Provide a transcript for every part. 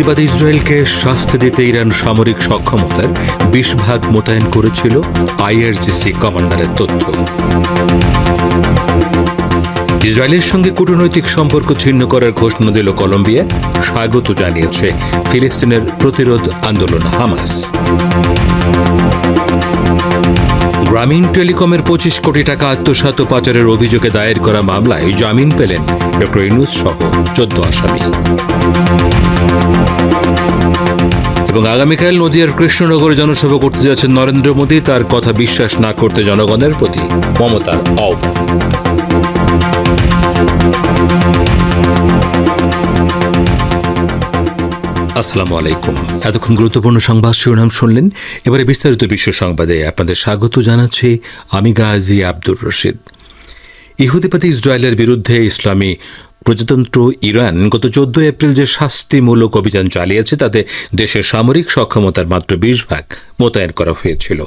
ইহুদিবাদী ইসরায়েলকে শাস্তি দিতে ইরান সামরিক সক্ষমতার বিশ ভাগ মোতায়েন করেছিল আইআরজিসি কমান্ডারের তথ্য। ইসরায়েলের সঙ্গে কূটনৈতিক সম্পর্ক ছিন্ন করার ঘোষণা দিল কলম্বিয়া, স্বাগত জানিয়েছে ফিলিস্তিনের প্রতিরোধ আন্দোলন হামাস। গ্রামীণ টেলিকমের পঁচিশ কোটি টাকা আত্মসাত পাচারের অভিযোগে দায়ের করা মামলায় জামিন পেলেন ডক্টর ইনুস সহ চোদ্দ আসামি। এবং আগামীকাল নদিয়ার কৃষ্ণনগরে জনসভা করতে যাচ্ছেন নরেন্দ্র মোদী। তার কথা বিশ্বাস না করতে জনগণের প্রতি মমতার আহ্বান। আসসালামু আলাইকুম। এতক্ষণ গুরুত্বপূর্ণ সংবাদ শিরোনাম শুনলেন। এবারে বিস্তারিত বিশ্ব সংবাদে আপনাদের স্বাগত জানাচ্ছি আমি গাজী আব্দুর রশিদ। ইহুদিপাতি ইসরায়েলের বিরুদ্ধে ইসলামী প্রজাতন্ত্র ইরান গত চোদ্দ এপ্রিল যে শাস্তিমূলক অভিযান চালিয়েছে, তাতে দেশের সামরিক সক্ষমতার মাত্র বিশ ভাগ। মোতায়েন করা হয়েছিল।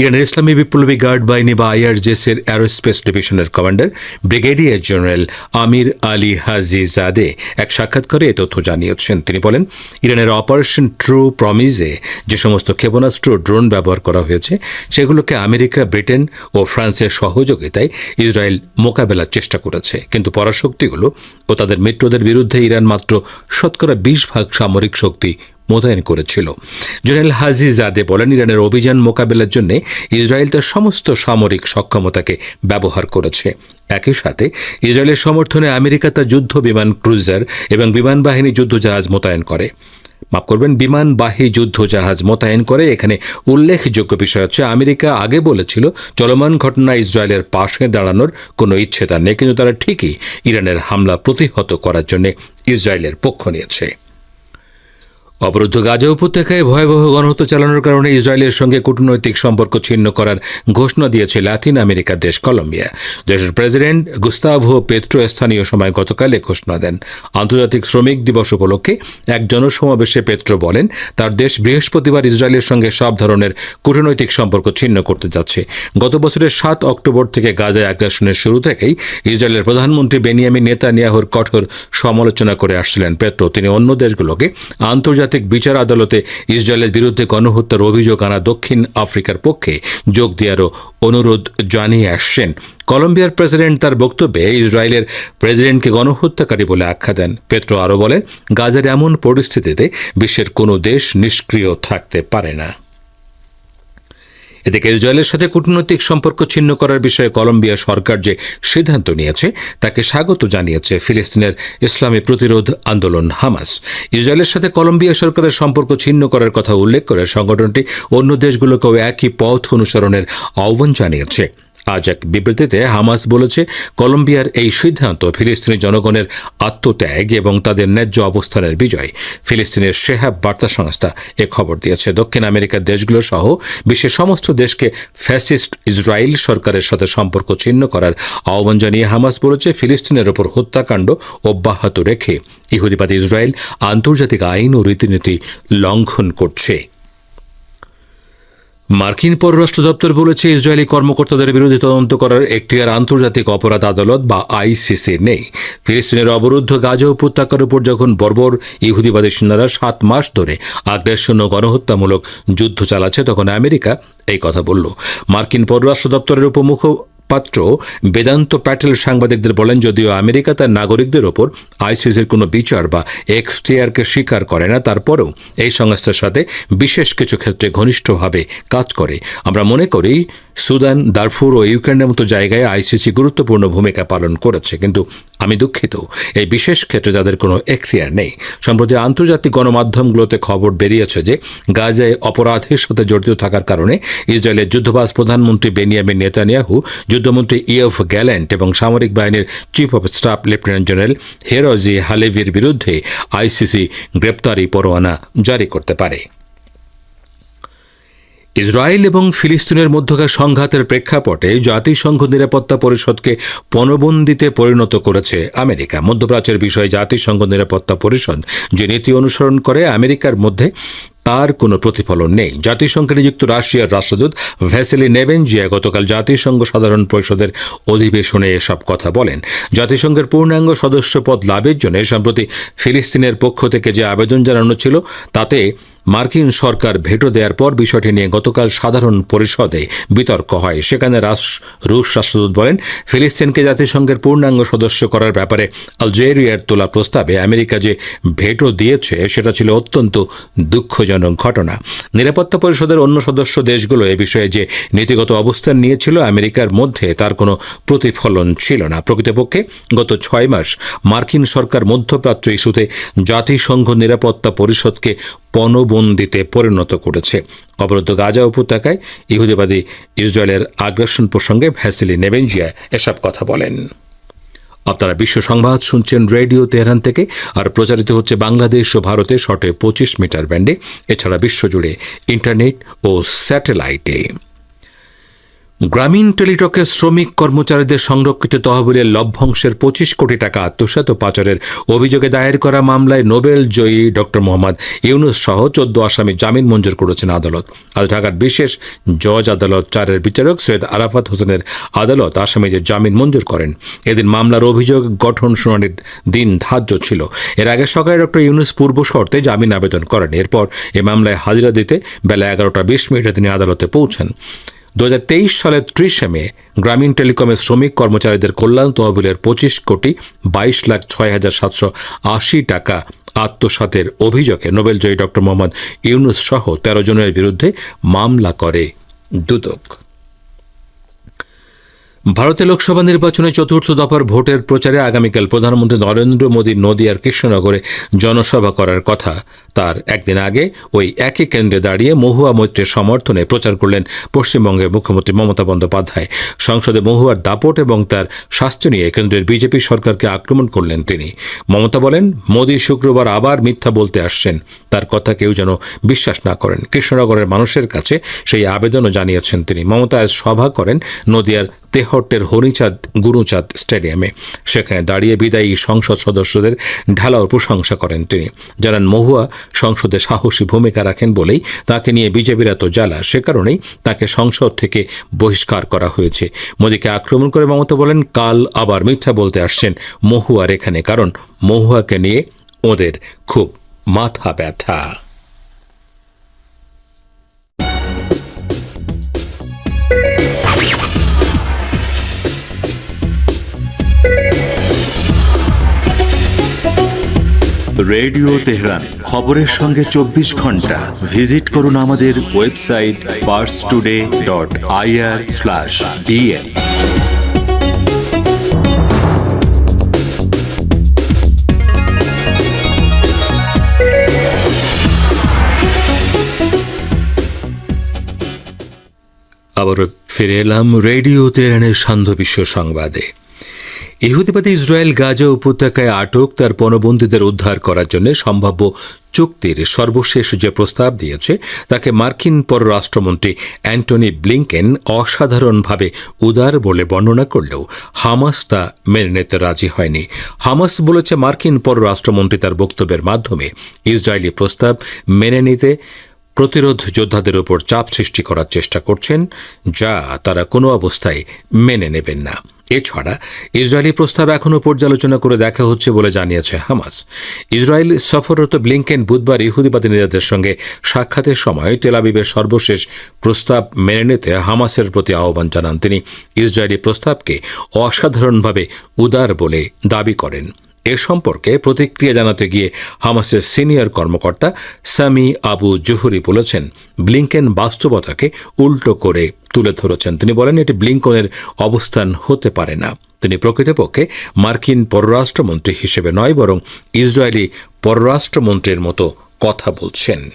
ইরানের ইসলামী বিপ্লবী গার্ড বাহিনী বা আইআরজেসের অ্যারোস্পেস ডিভিশনের commander, brigadier general Amir Ali Haji Zadeh এক সাক্ষাৎকারে এ তথ্য জানিয়েছেন। তিনি বলেন, ইরানের অপারেশন ট্রু প্রমিজে যে সমস্ত ক্ষেপণাস্ত্র ড্রোন ব্যবহার করা হয়েছে, সেগুলোকে আমেরিকা, ব্রিটেন ও ফ্রান্সের সহযোগিতায় ইসরায়েল মোকাবেলার চেষ্টা করেছে। কিন্তু পরাশক্তিগুলো ও তাদের মিত্রদের বিরুদ্ধে ইরান মাত্র শতকরা বিশ ভাগ সামরিক শক্তি মোতায়েন করেছিল। জেনারেল হাজি জাদে বলেন, ইরানের অভিযান মোকাবেলার জন্য ইসরায়েল তার সমস্ত সামরিক সক্ষমতাকে ব্যবহার করেছে। একই সাথে ইসরায়েলের সমর্থনে আমেরিকা তার যুদ্ধ বিমান ক্রুজার এবং বিমান বাহিনী যুদ্ধজাহাজ মোতায়েন করে। মাফ করবেন বিমানবাহী যুদ্ধ জাহাজ মোতায়েন করে। এখানে উল্লেখযোগ্য বিষয় হচ্ছে, আমেরিকা আগে বলেছিল, চলমান ঘটনা ইসরায়েলের পাশে দাঁড়ানোর কোনো ইচ্ছে তার নেই, কিন্তু তারা ঠিকই ইরানের হামলা প্রতিহত করার জন্য ইসরায়েলের পক্ষ নিয়েছে। অবরুদ্ধ গাজা উপত্যকায় ভয়াবহ গণহত্যা চালানোর কারণে ইসরায়েলের সঙ্গে কূটনৈতিক সম্পর্ক ছিন্ন করার ঘোষণা দিয়েছে লাতিন আমেরিকার দেশ কলম্বিয়া। দেশের প্রেসিডেন্ট গুস্তাভো পেট্রো স্থানীয় সময় গতকাল এ ঘোষণা দেন। আন্তর্জাতিক শ্রমিক দিবস উপলক্ষে এক জনসমাবেশে পেট্রো বলেন, তার দেশ বৃহস্পতিবার ইসরায়েলের সঙ্গে সব ধরনের কূটনৈতিক সম্পর্ক ছিন্ন করতে যাচ্ছে। গত বছরের সাত অক্টোবর থেকে গাজায় আগ্রাসনের শুরু থেকেই ইসরায়েলের প্রধানমন্ত্রী বেনিয়ামিন নেতানিয়াহুর কঠোর সমালোচনা করে আসছিলেন পেট্রো তিনি অন্য দেশগুলোকে আন্তর্জাতিক বিচার আদালতে ইসরায়েলের বিরুদ্ধে গণহত্যার অভিযোগ আনা দক্ষিণ আফ্রিকার পক্ষে যোগ দেওয়ারও অনুরোধ জানিয়ে আসছেন। কলম্বিয়ার প্রেসিডেন্ট তার বক্তব্যে ইসরায়েলের প্রেসিডেন্টকে গণহত্যাকারী বলে আখ্যা দেন। পেট্রো আরও বলেন, গাজার এমন পরিস্থিতিতে বিশ্বের কোনো দেশ নিষ্ক্রিয় থাকতে পারে না। এদিকে ইসরায়েলের সাথে কূটনৈতিক সম্পর্ক ছিন্ন করার বিষয়ে কলম্বিয়া সরকার যে সিদ্ধান্ত নিয়েছে, তাকে স্বাগত জানিয়েছে ফিলিস্তিনের ইসলামী প্রতিরোধ আন্দোলন হামাস। ইসরায়েলের সাথে কলম্বিয়া সরকারের সম্পর্ক ছিন্ন করার কথা উল্লেখ করে সংগঠনটি অন্য দেশগুলোকেও একই পথ অনুসরণের আহ্বান জানিয়েছে। আজ এক বিবৃতিতে হামাস বলেছে, কলম্বিয়ার এই সিদ্ধান্ত ফিলিস্তিনি জনগণের আত্মত্যাগ এবং তাদের ন্যায্য অবস্থানের বিজয়। ফিলিস্তিনের শেহাব বার্তা সংস্থা এ খবর দিয়েছে। দক্ষিণ আমেরিকার দেশগুলো সহ বিশ্বের সমস্ত দেশকে ফ্যাসিস্ট ইসরায়েল সরকারের সাথে সম্পর্ক ছিন্ন করার আহ্বান জানিয়ে হামাস বলেছে, ফিলিস্তিনের ওপর হত্যাকাণ্ড অব্যাহত রেখে ইহুদিবাদী ইসরায়েল আন্তর্জাতিক আইন ও রীতিনীতি লঙ্ঘন করছে। মার্কিন পররাষ্ট্র দপ্তর বলেছে ইসরায়েলি কর্মকর্তাদের বিরুদ্ধে তদন্ত করার এখতিয়ার আন্তর্জাতিক অপরাধ আদালত বা আইসিসি নেই। ফিলিস্তিনের অবরুদ্ধ গাজা উপত্যকার উপর যখন বর্বর ইহুদিবাদী সেনারা সাত মাস ধরে আগ্রাসন ও গণহত্যামূলক যুদ্ধ চালাচ্ছে, তখন আমেরিকা এই কথা বলল। মার্কিন পররাষ্ট্র দপ্তরের উপমুখ পাত্র বেদান্ত প্যাটেল সাংবাদিকদের বলেন, যদিও আমেরিকা তার নাগরিকদের ওপর আইসিসির কোনো বিচার বা এক্সটিআরকে স্বীকার করে না, তারপরেও এই সংস্থার সাথে বিশেষ কিছু ক্ষেত্রে ঘনিষ্ঠভাবে কাজ করে। আমরা মনে করি, সুদান, দারফুর ও ইউক্রেনের মতো জায়গায় আইসিসি গুরুত্বপূর্ণ ভূমিকা পালন করেছে। কিন্তু আমি দুঃখিত, এই বিশেষ ক্ষেত্রে তাদের কোনো এখতিয়ার নেই। সম্প্রতি আন্তর্জাতিক গণমাধ্যমগুলোতে খবর বেরিয়েছে যে, গাজায় অপরাধের সাথে জড়িত থাকার কারণে ইসরায়েলের যুদ্ধবাজ প্রধানমন্ত্রী বেনিয়ামিন নেতানিয়াহু যুদ্ধমন্ত্রী ইয়ফ গ্যালেন্ট এবং সামরিক বাহিনীর chief of staff lieutenant general Herzi হালেভির বিরুদ্ধে আইসিসি গ্রেপ্তারি পরোয়ানা জারি করতে পারে। ইসরায়েল এবং ফিলিস্তিনের মধ্যকার সংঘাতের প্রেক্ষাপটে জাতিসংঘ নিরাপত্তা পরিষদকে পণবন্দিতে পরিণত করেছে আমেরিকা। মধ্যপ্রাচ্যের বিষয়ে জাতিসংঘ নিরাপত্তা পরিষদ যে নীতি অনুসরণ করে আমেরিকার মধ্যে, তার কোনো প্রতিফলন নেই। জাতিসংঘে নিযুক্ত রাশিয়ার রাষ্ট্রদূত ভ্যাসেলি নেবেনজিয়া গতকাল জাতিসংঘ সাধারণ পরিষদের অধিবেশনে এসব কথা বলেন। জাতিসংঘের পূর্ণাঙ্গ সদস্য পদ লাভের জন্য, সম্প্রতি ফিলিস্তিনের পক্ষ থেকে যে আবেদন জানানো ছিল, তাতে মার্কিন সরকার ভেটো দেওয়ার পর বিষয়টি নিয়ে গতকাল সাধারণ পরিষদে বিতর্ক হয়। সেখানে রুশ রাষ্ট্রদূত বলেন, ফিলিস্তিনকে জাতিসংঘের পূর্ণাঙ্গ সদস্য করার ব্যাপারে আলজেরিয়ার তোলা প্রস্তাবে আমেরিকা যে ভেটো দিয়েছে, সেটা ছিল অত্যন্ত দুঃখজনক ঘটনা। নিরাপত্তা পরিষদের অন্য সদস্য দেশগুলো এ বিষয়ে যে নীতিগত অবস্থান নিয়েছিল, আমেরিকার মধ্যে তার কোনো প্রতিফলন ছিল না। প্রকৃতপক্ষে গত ছয় মাস মার্কিন সরকার মধ্যপ্রাচ্য ইস্যুতে জাতিসংঘ নিরাপত্তা পরিষদকে পণবন্দিতে পরিণত করেছে। অবরুদ্ধ গাজা উপত্যকায় ইহুদিবাদী ইসরায়েলের আগ্রাসন প্রসঙ্গে ভ্যাসিলি নেবেঞ্জিয়া এসব কথা বলেন। আপনারা বিশ্ব সংবাদ শুনছেন রেডিও তেহরান থেকে, আর প্রচারিত হচ্ছে বাংলাদেশ ও ভারতে শটে পঁচিশ মিটার ব্যান্ডে, এছাড়া বিশ্বজুড়ে ইন্টারনেট ও স্যাটেলাইটে। গ্রামীণ টেলিটকের শ্রমিক কর্মচারীদের সংরক্ষিত তহবিলের লভ্যাংশের পঁচিশ কোটি টাকা আত্মসাত পাচারের অভিযোগে দায়ের করা মামলায় নোবেল জয়ী ডক্টর মোহাম্মদ ইউনুস সহ চোদ্দ আসামি জামিন মঞ্জুর করেছেন আদালত। আজ ঢাকার বিশেষ জজ আদালত চারের বিচারক সৈয়দ আরাফাত হোসেনের আদালত আসামিদের জামিন মঞ্জুর করেন। এদিন মামলার অভিযোগ গঠন শুনানির দিন ধার্য ছিল। এর আগে সকালে ডক্টর ইউনুস পূর্ব শর্তে জামিন আবেদন করেন। এরপর এ মামলায় হাজিরা দিতে বেলা এগারোটা বিশ মিনিটে তিনি আদালতে পৌঁছান। দু হাজার তেইশ সালের ত্রিশে মে গ্রামীণ টেলিকমের শ্রমিক কর্মচারীদের কল্যাণ তহবিলের পঁচিশ কোটি বাইশ লাখ ছয় হাজার সাতশো আশি টাকা আত্মসাতের অভিযোগে নোবেলজয়ী ডক্টর মোহাম্মদ ইউনুস সহ তেরো জনের বিরুদ্ধে মামলা করে দুদক। ভারতে লোকসভা নির্বাচনে চতুর্থ দফার ভোটের প্রচারে আগামীকাল প্রধানমন্ত্রী নরেন্দ্র মোদী নদিয়ার কৃষ্ণনগরে জনসভা করার কথা। তার একদিন আগে ওই একই কেন্দ্রে দাঁড়িয়ে মহুয়া মৈত্রের সমর্থনে প্রচার করলেন পশ্চিমবঙ্গের মুখ্যমন্ত্রী মমতা বন্দ্যোপাধ্যায়। সংসদে মহুয়ার দাপট এবং তার স্বাস্থ্য নিয়ে কেন্দ্রের বিজেপি সরকারকে আক্রমণ করলেন তিনি। মমতা বলেন, মোদী শুক্রবার আবার মিথ্যা বলতে আসছেন। তার কথা কেউ যেন বিশ্বাস না করেন। কৃষ্ণনগরের মানুষের কাছে সেই আবেদনও জানিয়েছেন তিনি। মমতা আজ সভা করেন নদিয়ার তেহট্টের হরিচাঁদ গুরুচাঁদ স্টেডিয়ামে। সেখানে দাঁড়িয়ে বিদায়ী সংসদ সদস্যদের ঢালাও প্রশংসা করেন তিনি। জানান, মহুয়া সংসদে সাহসী ভূমিকা রাখেন বলেই তাকে নিয়ে বিজেপির এত জ্বালা। সে কারণেই তাকে সংসদ থেকে বহিষ্কার করা হয়েছে। মোদীকে আক্রমণ করে মমতা বলেন, কাল আবার মিথ্যা বলতে আসছেন মহুয়ার এখানে। কারণ মহুয়াকে নিয়ে ওদের খুব মাথা ব্যথা। রেডিও তেহরান, খবরের সঙ্গে চব্বিশ ঘণ্টা। ভিজিট করুন আমাদের website Pars Today dot IR slash DN. আবার ফিরে এলাম রেডিও তেরানের সান্ধ্য বিশ্ব সংবাদে। ইহুদিবাদী ইসরায়েল গাজা উপত্যকায় আটক তার পণবন্দীদের উদ্ধার করার জন্য সম্ভাব্য চুক্তির সর্বশেষ যে প্রস্তাব দিয়েছে, তাকে মার্কিন পররাষ্ট্রমন্ত্রী অ্যান্টনি ব্লিংকেন অসাধারণভাবে উদার বলে বর্ণনা করলেও হামাস তা মেনে নিতে রাজি হয়নি। হামাস বলেছে মার্কিন পররাষ্ট্রমন্ত্রী তার বক্তব্যের মাধ্যমে ইসরায়েলি প্রস্তাব মেনে নিতে প্রতিরোধ যোদ্ধাদের উপর চাপ সৃষ্টি করার চেষ্টা করছেন, যা তারা কোনো অবস্থায় মেনে নেবেন না। এছাড়া ইসরায়েলি প্রস্তাব এখনও পর্যালোচনা করে দেখা হচ্ছে বলে জানিয়েছে হামাস। ইসরায়েল সফররত ব্লিংকেন বুধবার ইহুদিবাদী নেতাদের সঙ্গে সাক্ষাতের সময় তেলাবিবের সর্বশেষ প্রস্তাব মেনে নিতে হামাসের প্রতি আহ্বান জানান। তিনি ইসরায়েলি প্রস্তাবকে অসাধারণভাবে উদার বলে দাবি করেন। এ সম্পর্কে প্রতিক্রিয়া জানাতে গিয়ে হামাসের সিনিয়র কর্মকর্তা সামি আবু জুহুরি বলেছেন, ব্লিংকেন বাস্তবতাকে উল্টো করে তুলে ধরেছেন। তিনি বলেন, এটি ব্লিংকনের অবস্থান হতে পারে না। তিনি প্রকৃতপক্ষে মার্কিন পররাষ্ট্রমন্ত্রী হিসেবে নয়, বরং ইসরায়েলি পররাষ্ট্রমন্ত্রীর মতো কথা বলছেন।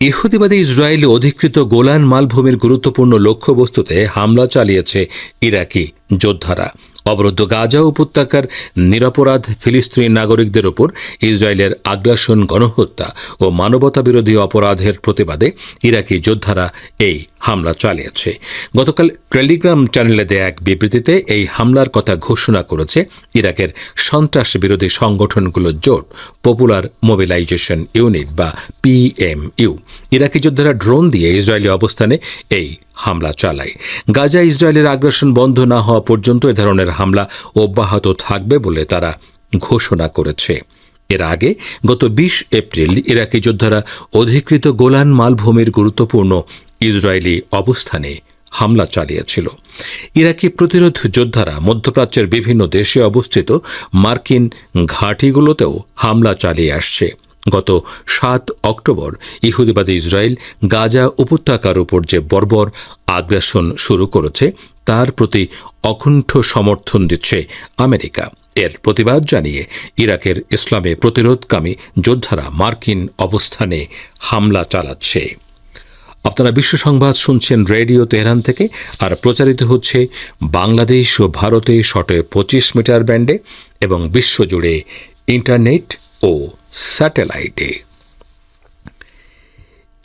ইহুদিবাদী ইসরায়েল অধিকৃত গোলান মালভূমির গুরুত্বপূর্ণ লক্ষ্যবস্তুতে হামলা চালিয়েছে ইরাকি যোদ্ধারা। অবরুদ্ধ গাজা উপত্যকার নিরপরাধ ফিলিস্তিনি নাগরিকদের উপর ইসরায়েলের আগ্রাসন, গণহত্যা ও মানবতা বিরোধী অপরাধের প্রতিবাদে ইরাকি যোদ্ধারা এই হামলা চালিয়েছে। গতকাল টেলিগ্রাম চ্যানেলে দেয়া এক বিবৃতিতে এই হামলার কথা ঘোষণা করেছে ইরাকের সন্ত্রাস বিরোধী সংগঠনগুলোর জোট, পপুলার মোবিলাইজেশন ইউনিট বা পিএমইউ ইরাকি যোদ্ধারা ড্রোন দিয়ে ইসরায়েলি অবস্থানে এই হামলা চালায়। গাজা ইসরায়েলের আগ্রাসন বন্ধ না হওয়া পর্যন্ত এ ধরনের হামলা অব্যাহত থাকবে বলে তারা ঘোষণা করেছে। এর আগে গত বিশ এপ্রিল ইরাকি যোদ্ধারা অধিকৃত গোলান মালভূমির গুরুত্বপূর্ণ ইসরায়েলি অবস্থানে হামলা চালিয়েছিল। ইরাকি প্রতিরোধ যোদ্ধারা মধ্যপ্রাচ্যের বিভিন্ন দেশে অবস্থিত মার্কিন ঘাঁটিগুলোতেও হামলা চালিয়ে আসছে। গত সাত অক্টোবর ইহুদিবাদী ইসরায়েল গাজা উপত্যকার উপর যে বর্বর আগ্রাসন শুরু করেছে, তার প্রতি অকুণ্ঠ সমর্থন দিচ্ছে আমেরিকা। এর প্রতিবাদ জানিয়ে ইরাকের ইসলামে প্রতিরোধকামী যোদ্ধারা মার্কিন অবস্থানে হামলা চালাচ্ছে। আপনারা বিশ্ব সংবাদ শুনছেন রেডিও তেহরান থেকে, আর প্রচারিত হচ্ছে বাংলাদেশ ও ভারতে শটে পঁচিশ মিটার ব্যান্ডে এবং বিশ্বজুড়ে ইন্টারনেট স্যাটেলাইটে।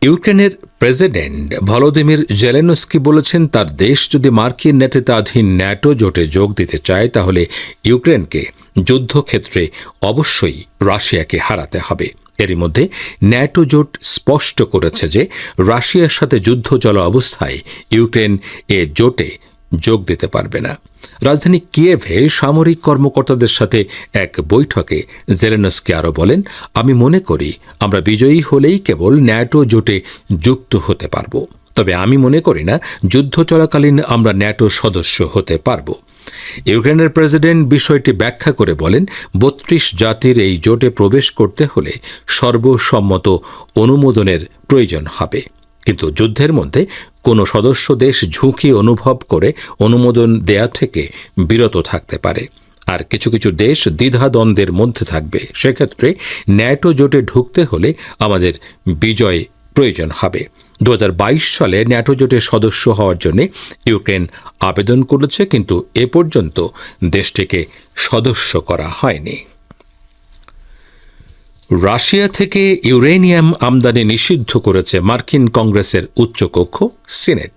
ইউক্রেনের প্রেসিডেন্ট ভলোদিমির জেলেনস্কি বলেছেন, তার দেশ যদি মার্কিন নেতৃত্বাধীন ন্যাটো জোটে যোগ দিতে চায়, তাহলে ইউক্রেনকে যুদ্ধক্ষেত্রে অবশ্যই রাশিয়াকে হারাতে হবে। এরই মধ্যে ন্যাটো জোট স্পষ্ট করেছে যে, রাশিয়ার সাথে যুদ্ধ চলা অবস্থায় ইউক্রেন এ জোটে যোগ দিতে পারবে না। রাজধানী কিয়েভে সামরিক কর্মকর্তাদের সাথে এক বৈঠকে জেলেনস্কি আরও বলেন, আমি মনে করি আমরা বিজয়ী হলেই কেবল ন্যাটো জোটে যুক্ত হতে পারব। তবে আমি মনে করি না যুদ্ধ চলাকালীন আমরা ন্যাটো সদস্য হতে পারব। ইউক্রেনের প্রেসিডেন্ট বিষয়টি ব্যাখ্যা করে বলেন, বত্রিশ জাতির এই জোটে প্রবেশ করতে হলে সর্বসম্মত অনুমোদনের প্রয়োজন হবে। কিন্তু যুদ্ধের মধ্যে কোনো সদস্য দেশ ঝুঁকি অনুভব করে অনুমোদন দেয়া থেকে বিরত থাকতে পারে। আর কিছু কিছু দেশ দ্বিধাদ্বন্দ্বের মধ্যে থাকবে। সেক্ষেত্রে ন্যাটো জোটে ঢুকতে হলে আমাদের বিজয় প্রয়োজন হবে। দু হাজার বাইশ সালে ন্যাটো জোটের সদস্য হওয়ার জন্য ইউক্রেন আবেদন করেছে, কিন্তু এ পর্যন্ত দেশটিকে সদস্য করা হয়নি। রাশিয়া থেকে ইউরেনিয়াম আমদানি নিষিদ্ধ করেছে মার্কিন কংগ্রেসের উচ্চকক্ষ সিনেট।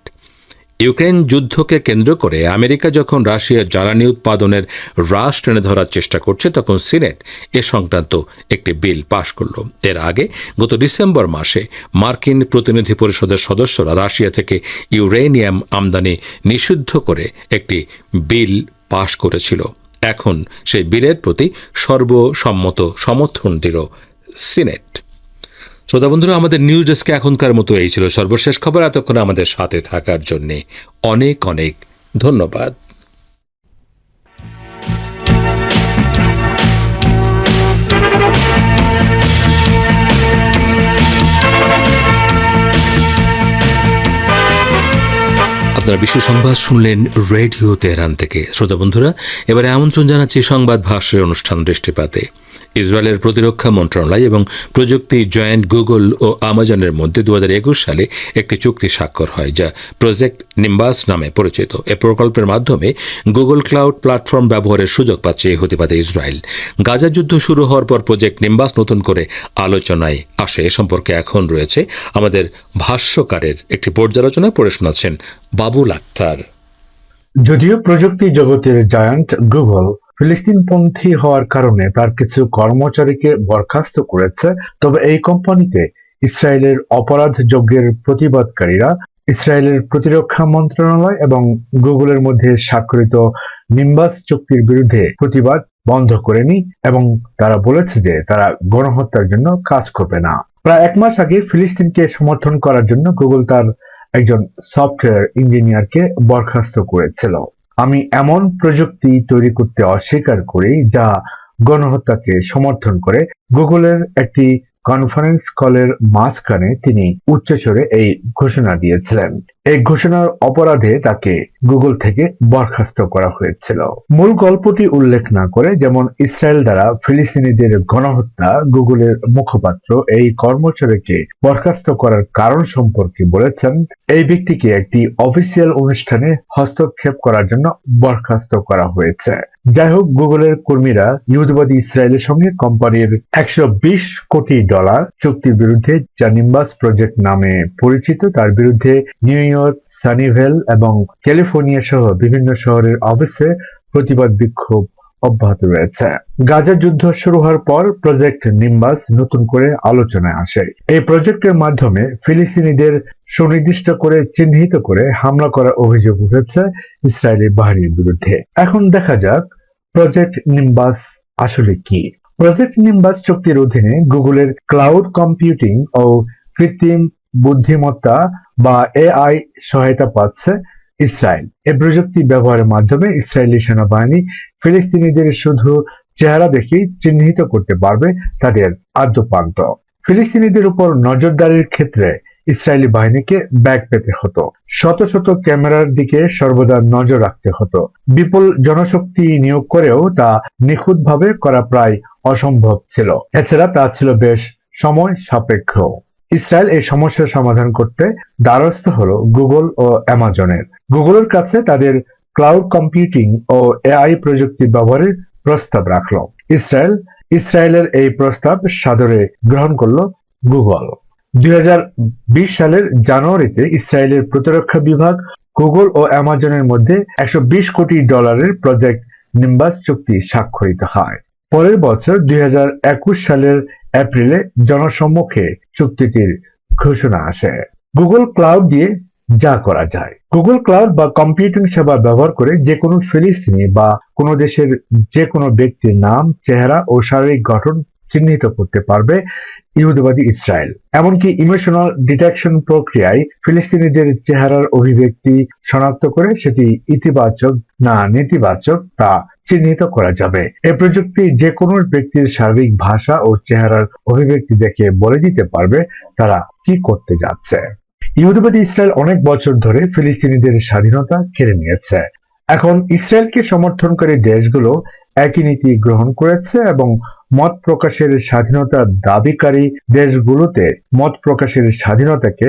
ইউক্রেন যুদ্ধকে কেন্দ্র করে আমেরিকা যখন রাশিয়ার জ্বালানি উৎপাদনের হ্রাস টেনে ধরার চেষ্টা করছে, তখন সিনেট এ সংক্রান্ত একটি বিল পাশ করল। এর আগে গত ডিসেম্বর মাসে মার্কিন প্রতিনিধি পরিষদের সদস্যরা রাশিয়া থেকে ইউরেনিয়াম আমদানি নিষিদ্ধ করে একটি বিল পাশ করেছিল। এখন সেই বিলের প্রতি সর্বসম্মত সমর্থন দিল সিনেট। শ্রোতা বন্ধুরা, আমাদের নিউজ ডেস্কে এখনকার মতো এই ছিল সর্বশেষ খবর। এতক্ষণ আমাদের সাথে থাকার জন্যে অনেক অনেক ধন্যবাদ। আপনারা বিশ্ব সংবাদ শুনলেন রেডিও তেহরান থেকে। শ্রোতা বন্ধুরা, এবারে আমন্ত্রণ জানাচ্ছি সংবাদ ভাষ্যের অনুষ্ঠান দৃষ্টিপাতে। ইসরায়েলের প্রতিরক্ষা মন্ত্রণালয় এবং প্রযুক্তি জয়েন্ট গুগল ও আমাজনের মধ্যে দু হাজার একুশ সালে একটি চুক্তি স্বাক্ষর হয়, যা প্রজেক্ট নিম্বাস নামে পরিচিত। এ প্রকল্পের মাধ্যমে গুগল ক্লাউড প্ল্যাটফর্ম ব্যবহারের সুযোগ পাচ্ছে হতিবাদে ইসরায়েল। গাজা যুদ্ধ শুরু হওয়ার পর প্রজেক্ট নিম্বাস নতুন করে আলোচনায় আসে। এ সম্পর্কে এখন রয়েছে আমাদের ভাষ্যকারের একটি পর্যালোচনা। পড়ে শোনাচ্ছেন বাবুল আক্তার। যদিও প্রযুক্তি জগতের জায়ান্ট গুগল ফিলিস্তিনপন্থী হওয়ার কারণে তার কিছু কর্মচারীকে বরখাস্ত করেছে, তবে এই কোম্পানিতে ইসরায়েলের অপরাধ যজ্ঞের প্রতিবাদকারীরা, ইসরায়েলের প্রতিরক্ষা মন্ত্রণালয় এবং গুগলের মধ্যে স্বাক্ষরিত নিম্বাস চুক্তির বিরুদ্ধে প্রতিবাদ বন্ধ করেনি এবং তারা বলেছে যে তারা গণহত্যার জন্য কাজ করবে না। প্রায় এক মাস আগে ফিলিস্তিনকে সমর্থন করার জন্য গুগল তার একজন সফটওয়্যার ইঞ্জিনিয়ারকে বরখাস্ত করেছিল। আমি এমন প্রযুক্তি তৈরি করতে অস্বীকার করি যা গণহত্যাকে সমর্থন করে। গুগলের একটি কনফারেন্স কলের মাঝখানে তিনি উচ্চস্বরে এই ঘোষণা দিয়েছিলেন। এই ঘোষণার অপরাধে তাকে গুগল থেকে বরখাস্ত করা হয়েছিল। মূল গল্পটি উল্লেখ না করে যেমন ইসরায়েল দ্বারা ফিলিস্তিনিদের গণহত্যা গুগলের মুখপাত্র এই কর্মচারীকে বরখাস্ত করার কারণ সম্পর্কে বলেছেন, এই ব্যক্তিকে একটি অফিসিয়াল অনুষ্ঠানে হস্তক্ষেপ করার জন্য বরখাস্ত করা হয়েছে। যাই হোক, গুগলের কর্মীরা ইহুদিবাদী ইসরায়েলের সঙ্গে কোম্পানির একশো বিশ কোটি ডলার চুক্তির বিরুদ্ধে যা নিম্বাস প্রজেক্ট নামে পরিচিত, তার বিরুদ্ধে নিউ ইয়র্ক সানিভেল এবং ক্যালিফোর্নিয়া সহ বিভিন্ন শহরের অফিসে প্রতিবাদ বিক্ষোভ অব্যাহত রয়েছে। গাজা যুদ্ধ শুরু হওয়ার পর প্রজেক্ট নিম্বাস নতুন করে আলোচনায় আসে। এই প্রজেক্টের মাধ্যমে ফিলিস্তিনিদের সুনির্দিষ্ট করে চিহ্নিত করে হামলা করার অভিযোগ উঠেছে ইসরায়েলি বাহিনীর বিরুদ্ধে। এখন দেখা যাক প্রজেক্ট নিম্বাস আসলে কি। প্রজেক্ট নিম্বাস চুক্তির অধীনে গুগলের ক্লাউড কম্পিউটিং ও কৃত্রিম বুদ্ধিমত্তা বা এআই সহায়তা পাচ্ছে ইসরায়েল। এই প্রযুক্তি ব্যবহারের মাধ্যমে ইসরায়েলি সেনাবাহিনী ফিলিস্তিনিদের শুধু চেহারা দেখেই চিহ্নিত করতে পারবে তাদের আদ্যপান্ত। ফিলিস্তিনিদের উপর নজরদারির ক্ষেত্রে ইসরায়েলি বাহিনীকে ব্যাগ পেতে হতো। শত শত ক্যামেরার দিকে সর্বদা নজর রাখতে হতো। বিপুল জনশক্তি নিয়োগ করেও তা নিখুঁতভাবে করা প্রায় অসম্ভব ছিল। এছাড়া তা ছিল বেশ সময় সাপেক্ষ। ইসরায়েল এই সমস্যার সমাধান করতে দ্বারস্থ হলো গুগল ও অ্যামাজনের। গুগলের কাছে তাদের ক্লাউড কম্পিউটিং ও এআই প্রযুক্তি ব্যবহারের প্রস্তাব রাখল। ইসরায়েল, ইসরায়েলের এই প্রস্তাব সাদরে গ্রহণ করল গুগল। দুই হাজার বিশ সালের জানুয়ারিতে ইসরায়েলের প্রতিরক্ষা বিভাগ গুগল ও অ্যামাজনের মধ্যে একশো বিশ কোটি ডলারের প্রজেক্ট নিম্বাস চুক্তি স্বাক্ষরিত হয়। পরের বছর দুই হাজার একুশ সালের এপ্রিলে জনসম্মুখে চুক্তিটির ঘোষণা আসে। গুগল ক্লাউড দিয়ে যা করা যায়। গুগল ক্লাউড বা কম্পিউটিং সেবা ব্যবহার করে যে কোনো ফিলিস্তিনি বা কোনো দেশের যে কোনো ব্যক্তির নাম, চেহারা ও শারীরিক গঠন চিহ্নিত করতে পারবে। ইহুদিবাদী ইসরায়েল। এমনকি ইমোশনাল ডিটেকশন প্রক্রিয়ায় ফিলিস্তিনিদের চেহারার অভিব্যক্তি শনাক্ত করে সেটি ইতিবাচক না নেতিবাচক তা চিহ্নিত করা যাবে। এই প্রযুক্তি যে কোনো ব্যক্তির শারীরিক ভাষা ও চেহারার অভিব্যক্তি দেখে বলে দিতে পারবে তারা কি করতে যাচ্ছে। ইহুদিবাদী ইসরায়েল অনেক বছর ধরে ফিলিস্তিনিদের স্বাধীনতা কেড়ে নিয়েছে। এখন ইসরায়েলকে সমর্থনকারী দেশগুলো একই নীতি গ্রহণ করেছে এবং মত প্রকাশের স্বাধীনতার দাবিকারী দেশগুলোতে মত প্রকাশের স্বাধীনতাকে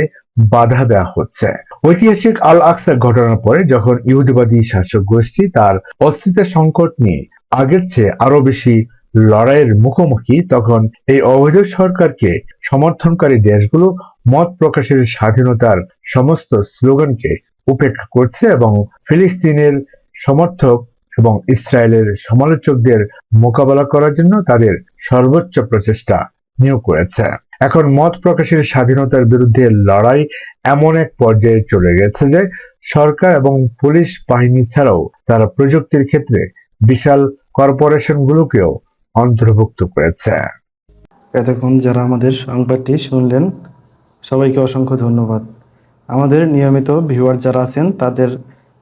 বাধা দেওয়া হচ্ছে। ঐতিহাসিক আল আকসা ঘটনার পরে যখন ইহুদিবাদী শাসক গোষ্ঠী তার অস্তিত্বের সংকট নিয়ে আগের চেয়ে আরও বেশি লড়াইয়ের মুখোমুখি, তখন এই অবৈধ সরকারকে সমর্থনকারী দেশগুলো মত প্রকাশের স্বাধীনতার সমস্ত স্লোগানকে উপেক্ষা করছে এবং ফিলিস্তিনের সমর্থক এবং ইসরায়েলের সমালোচকদের মোকাবেলা করার জন্য তাদের সর্বোচ্চ প্রচেষ্টা নিয়োগ করেছে। এখন মত প্রকাশের স্বাধীনতার বিরুদ্ধে লড়াই এমন এক পর্যায়ে চলে গেছে যে, সরকার এবং পুলিশ বাহিনী ছাড়াও তারা প্রযুক্তির ক্ষেত্রে বিশাল কর্পোরেশনগুলোকেও অন্তর্ভুক্ত করেছে। এতক্ষণ যারা আমাদের সংবাদটি শুনলেন, সবাইকে অসংখ্য ধন্যবাদ। আমাদের নিয়মিত ভিউয়ার যারা আছেন, তাদের